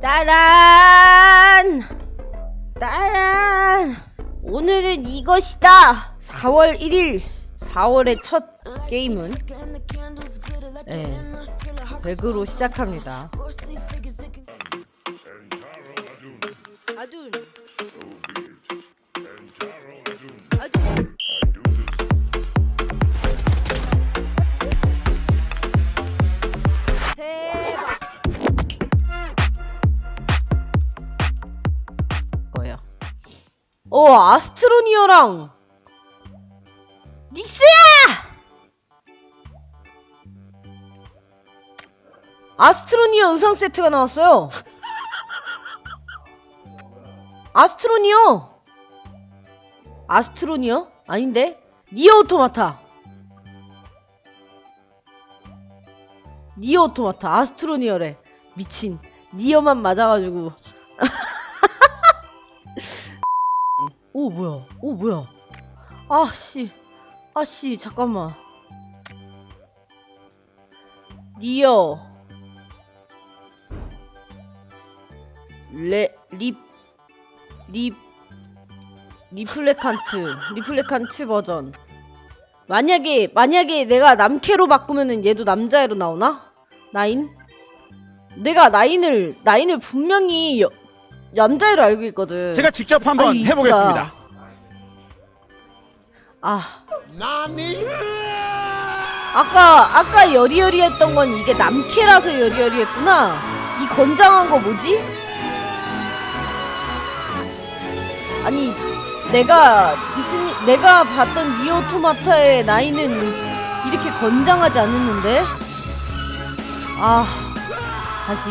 따란! 따란! 오늘은 이것이다! 4월 1일, 4월의 첫 게임은 예, 배그로 시작합니다. 아둔! 아둔! 어, 아스트로니어랑 닉스야! 아스트로니어 의상 세트가 나왔어요. 아스트로니어. 아스트로니어? 아닌데? 니어 오토마타. 니어 오토마타. 아스트로니어래. 미친. 니어만 맞아가지고. 오 뭐야? 오 뭐야? 아씨 아씨 잠깐만. 니어. 레립 립 리플레칸트 리플레칸트 버전. 만약에 만약에 내가 남캐로 바꾸면은 얘도 남자애로 나오나? 나인? 내가 나인을 나인을 분명히 여, 남자애로 알고 있거든 제가 직접 한번 아이, 해보겠습니다. 아 나니? 아까 아까 여리여리했던 건 이게 남캐라서 여리여리했구나. 이 건장한 거 뭐지? 아니 내가 디스니 내가 봤던 니오 토마타의 나이는 이렇게 건장하지 않았는데. 아 다시.